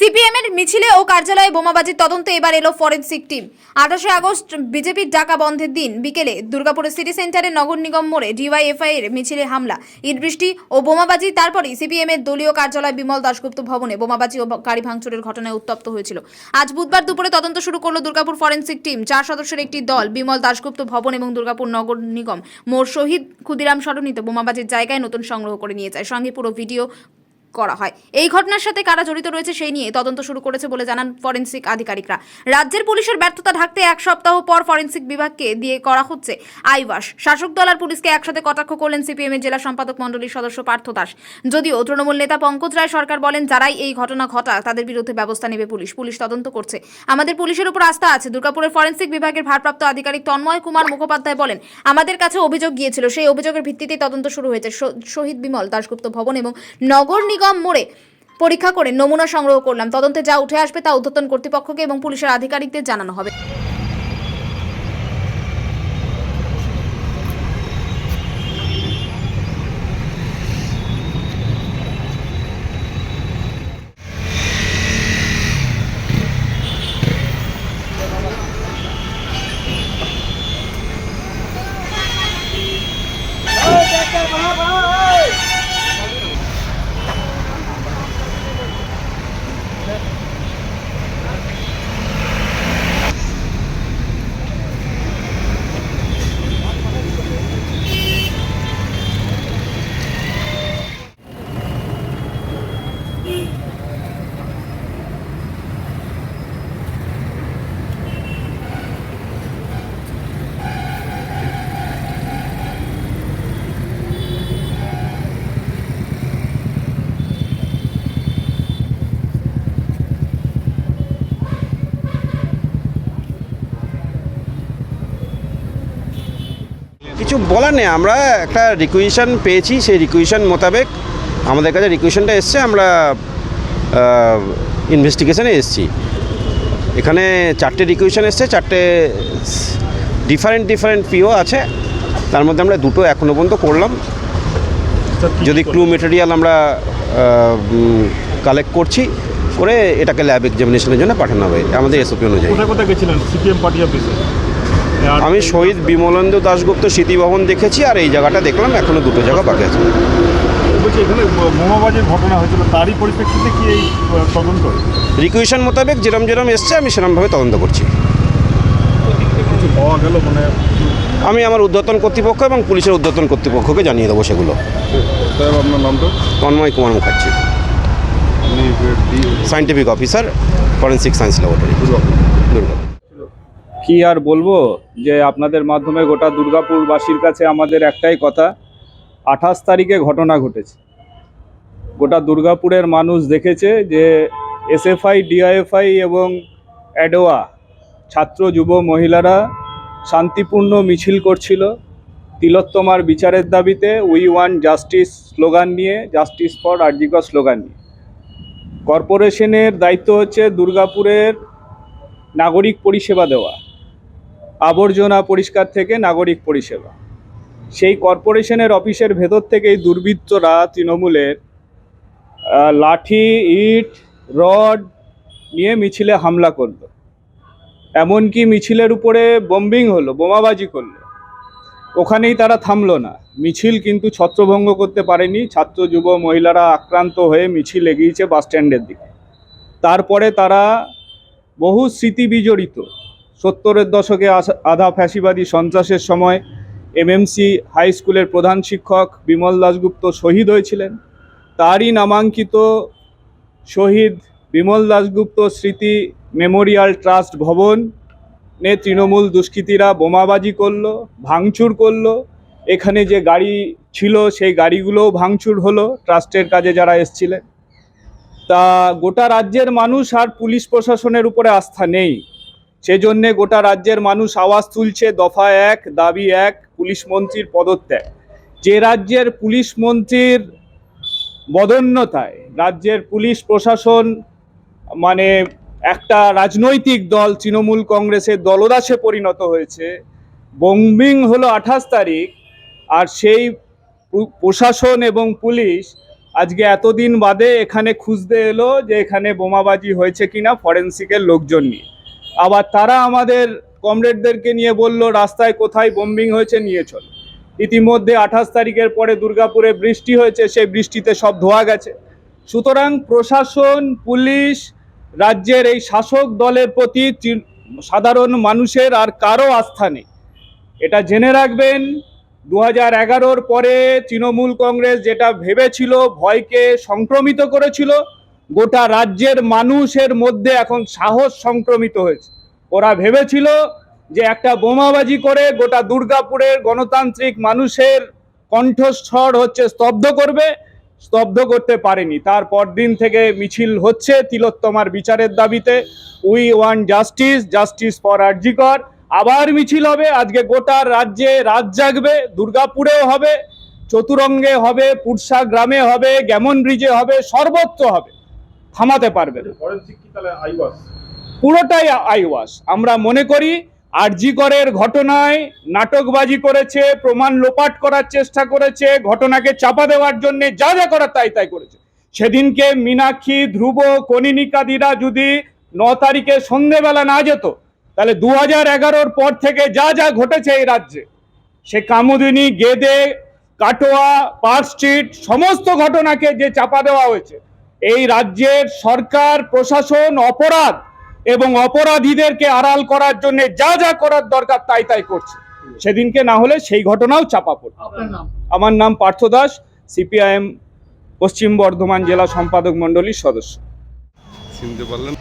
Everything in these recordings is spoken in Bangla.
সিপিএম এর মিছিলে ও কার্যালয়ে বোমাবাজির তদন্ত এবার এলো ফরেনসিক টিম। আঠাশে আগস্ট বিজেপির ডাকা বন্ধের দিন বিকেলে দুর্গাপুরের সিটি সেন্টারে নগর নিগম মোড়ে ডিওয়াইএফআই এর মিছিলে হামলা ইট বৃষ্টি ও বোমাবাজি। তারপরেই সিপিএম এর দলীয় কার্যালয় বিমল দাশগুপ্ত ভবনে বোমাবাজি ও গাড়ি ভাঙচুরের ঘটনায় উত্তপ্ত হয়েছিল। আজ বুধবার দুপুরে তদন্ত শুরু করল দুর্গাপুর ফরেনসিক টিম। চার সদস্যের একটি দল, বিমল দাশগুপ্ত ভবন এবং দুর্গাপুর নগর নিগম মোড় শহীদ ক্ষুদিরাম সরণিতে বোমাবাজির জায়গায় নতুন সংগ্রহ করে নিয়ে যায়। সঙ্গে পুরো ভিডিও করা হয়। এই ঘটনার সাথে কারা জড়িত রয়েছে সেই নিয়ে তদন্ত শুরু করেছে বলে জানান ফরেনসিক আধিকারিকরা। রাজ্যের পুলিশের ব্যর্থতা ঢাকতে এক সপ্তাহ পর ফরেন্সিক বিভাগকে দিয়ে করা হচ্ছে আইবাস শাসক দল আর পুলিশকে একসাথে কটাক্ষ করলেন সিপিএম এর জেলা সম্পাদক মণ্ডলীর সদস্য পার্থ দাস। যদিও তৃণমূল নেতা পঙ্কজ রায় সরকার বলেন, যারাই এই ঘটনা ঘটা, তাদের বিরুদ্ধে ব্যবস্থা নেবে পুলিশ। পুলিশ তদন্ত করছে। আমাদের পুলিশের উপর আস্থা আছে। দুর্গাপুরের ফরেন্সিক বিভাগের ভারপ্রাপ্ত আধিকারিক তন্ময় কুমার মুখোপাধ্যায় বলেন, আমাদের কাছে অভিযোগ গিয়েছিল। সেই অভিযোগের ভিত্তিতে তদন্ত শুরু হয়েছে। শহীদ বিমল দাশগুপ্ত ভবন এবং নগর নিগম মোড়ে পরীক্ষা করে নমুনা সংগ্রহ করলাম। তদন্তে যা উঠে আসবে তা উদ্ধতন কর্তৃপক্ষকে এবং পুলিশের আধিকারিকদের জানানো হবে কিছু বলার নেই আমরা একটা রিকুইশন পেয়েছি সেই রিকুইশন মোতাবেক আমাদের কাছে রিকুইশনটা এসছে আমরা ইনভেস্টিগেশনে এসছি। এখানে চারটে রিকুইশন এসছে চারটে ডিফারেন্ট ডিফারেন্ট পিও আছে তার মধ্যে আমরা দুটো এখনও পর্যন্ত করলাম। যদি ক্লু মেটেরিয়াল আমরা কালেক্ট করছি করে এটাকে ল্যাব এক্সামিনেশনের জন্য পাঠানো হবে আমাদের এসওপি অনুযায়ী। কোথায় কোথায় গেছিলেন? সিপিএম পার্টি অফিসে আমি শহীদ বিমলেন্দু দাশগুপ্ত স্মৃতিভবন দেখেছি আর এই জায়গাটা দেখলাম এখনও দুটো জায়গা বাকি আছে। এখানে বোমাবাজির ঘটনা হয়েছিল তারই পরিপ্রেক্ষিতে কি এই তদন্ত রিকুইশন মোতাবেক যেরম যেরম এসছে আমি সেরমভাবে তদন্ত করছি। পাওয়া গেল মানে? আমি আমার উদ্যতন কর্তৃপক্ষ এবং পুলিশের উদ্যতন কর্তৃপক্ষকে জানিয়ে দেবো সেগুলো। আপনার নামটা? Tanmoy Kumar Mukherjee. Scientific officer forensic science laboratory Durgapur. কি আর বলব, যে আপনাদের মাধ্যমে গোটা দুর্গাপুরবাসীর কাছে আমাদের একটাই কথা, আঠাশ তারিখে ঘটনা ঘটেছে। গোটা দুর্গাপুরের মানুষ দেখেছে যে এসএফআই, ডিআইএফআই এবং অ্যাডোয়া, ছাত্র, যুব, মহিলারা শান্তিপূর্ণ মিছিল করছিল। তিলোত্তমার বিচারের দাবিতে উই ওয়ান জাস্টিস স্লোগান নিয়ে, জাস্টিস ফর আর্জিকর স্লোগান নিয়ে। কর্পোরেশনের দায়িত্ব হচ্ছে দুর্গাপুরের নাগরিক পরিষেবা দেওয়া। আবর্জনা পরিষ্কার থেকে নাগরিক পরিষেবা। সেই কর্পোরেশনের অফিসের ভেতর থেকেই দুর্বৃত্তরা তৃণমূলের লাঠি, ইট, রড নিয়ে মিছিলে হামলা করল। এমনকি মিছিলের উপরে বম্বিং হলো, বোমাবাজি করল। ওখানেই তারা থামলো না। মিছিল কিন্তু ছত্রভঙ্গ করতে পারেনি। ছাত্র, যুব, মহিলারা আক্রান্ত হয়ে মিছিল এগিয়েছে বাস স্ট্যান্ডের দিকে। তারপরে তারা বহু স্মৃতি বিজড়িত। সত্তরের দশকে আধা ফ্যাসিবাদী সন্ত্রাসের সময় এমএমসি হাই স্কুলের প্রধান শিক্ষক বিমল দাশগুপ্ত শহীদ হয়েছিলেন। তারই নামাঙ্কিত শহীদ বিমল দাশগুপ্ত স্মৃতি মেমোরিয়াল ট্রাস্ট ভবন নে তৃণমূল দুষ্কৃতীরা বোমাবাজি করল, ভাঙচুর করল। এখানে যে গাড়ি ছিল, সেই গাড়িগুলোও ভাঙচুর হলো ট্রাস্টের কাজে যারা এসছিলেন। তা গোটা রাজ্যের মানুষ আর পুলিশ প্রশাসনের উপরে আস্থা নেই। সেজন্যে গোটা রাজ্যের মানুষ আওয়াজ তুলছে, দফা এক, দাবি এক, পুলিশ মন্ত্রীর পদত্যাগ। যে রাজ্যের পুলিশ মন্ত্রীর বদন্যতায় রাজ্যের পুলিশ প্রশাসন মানে একটা রাজনৈতিক দল, তৃণমূল কংগ্রেসের দলদাসে পরিণত হয়েছে। বম্বিং হলো আঠাশ তারিখ, আর সেই প্রশাসন এবং পুলিশ আজকে এতদিন বাদে এখানে খুঁজতে এলো যে এখানে বোমাবাজি হয়েছে কিনা, ফরেন্সিকের লোকজন নিয়ে। আবার তারা আমাদের কমরেডদেরকে নিয়ে বলল, রাস্তায় কোথায় বোম্বিং হয়েছে, নিয়ে চলো। ইতিমধ্যে আঠাশ তারিখের পরে দুর্গাপুরে বৃষ্টি হয়েছে, সেই বৃষ্টিতে সব ধোয়া গেছে। সুতরাং প্রশাসন, পুলিশ, রাজ্যের এই শাসক দলের প্রতি সাধারণ মানুষের আর কারও আস্থা নেই। এটা জেনে রাখবেন দু হাজার এগারোর পরে তৃণমূল কংগ্রেস যেটা ভেবেছিল, ভয়কে সংক্রমিত করেছিল গোটা রাজ্যের মানুষের মধ্যে এখন সাহস সংক্রমিত হয়েছে। ওরা ভেবেছিল যে একটা বোমাবাজি করে গোটা দুর্গাপুরের গণতান্ত্রিক মানুষের কণ্ঠস্বর হচ্ছে স্তব্ধ করবে, স্তব্ধ করতে পারেনি। তারপর দিন থেকে মিছিল হচ্ছে তিলোত্তমার বিচারের দাবিতে। We want justice justice for RG Kar. আবার মিছিল হবে, আজকে গোটা রাজ্যে রাত জাগবে, দুর্গাপুরেও হবে, চতুরঙ্গে হবে, পুরসা গ্রামে হবে, গ্যামন ব্রিজে হবে, সর্বত্র হবে। থামাতে পারবে পুরোটাই আইওয়াস। আমরা মনে করি আরজিকরের ঘটনায় নাটকবাজি করেছে প্রমাণ লোপাট করার চেষ্টা করেছে ঘটনাকে চাপা দেওয়ার জন্য যা যা করার তাই তাই করেছে। সেদিনকে মীনাক্ষী ধ্রুব কনিনিকাদিরা যদি ন তারিখে সন্ধেবেলা না যেত তাহলে দু হাজার এগারোর পর থেকে যা যা ঘটেছে এই রাজ্যে সে কামুদিনী গেদে কাটোয়া পার্ক স্ট্রিট সমস্ত ঘটনাকে যে চাপা দেওয়া হয়েছে এই রাজ্যের সরকার প্রশাসন অপরাধ এবং অপরাধীদেরকে আড়াল করার জন্য যা যা করার দরকার তাই তাই করছে। সেদিনকে না হলে সেই ঘটনাও চাপা পড়বে আমার নাম পার্থ দাস সিপিআইএম পশ্চিম বর্ধমান জেলা সম্পাদক মণ্ডলীর সদস্য। চিনতে পারলেন?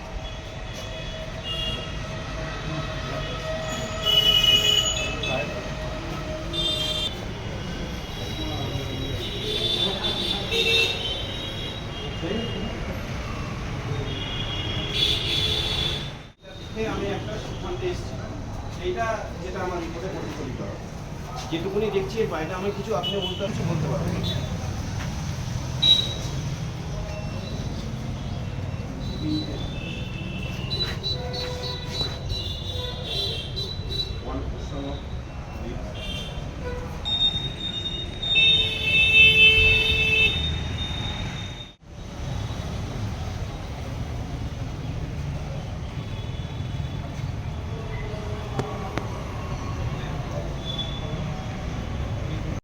আমি একটা এসেছিলাম সেইটা যেটা আমার যেটুকুনি দেখছি এর বাইরে আমি কিছু আপনি বলতে পারছি বলতে পারবেন।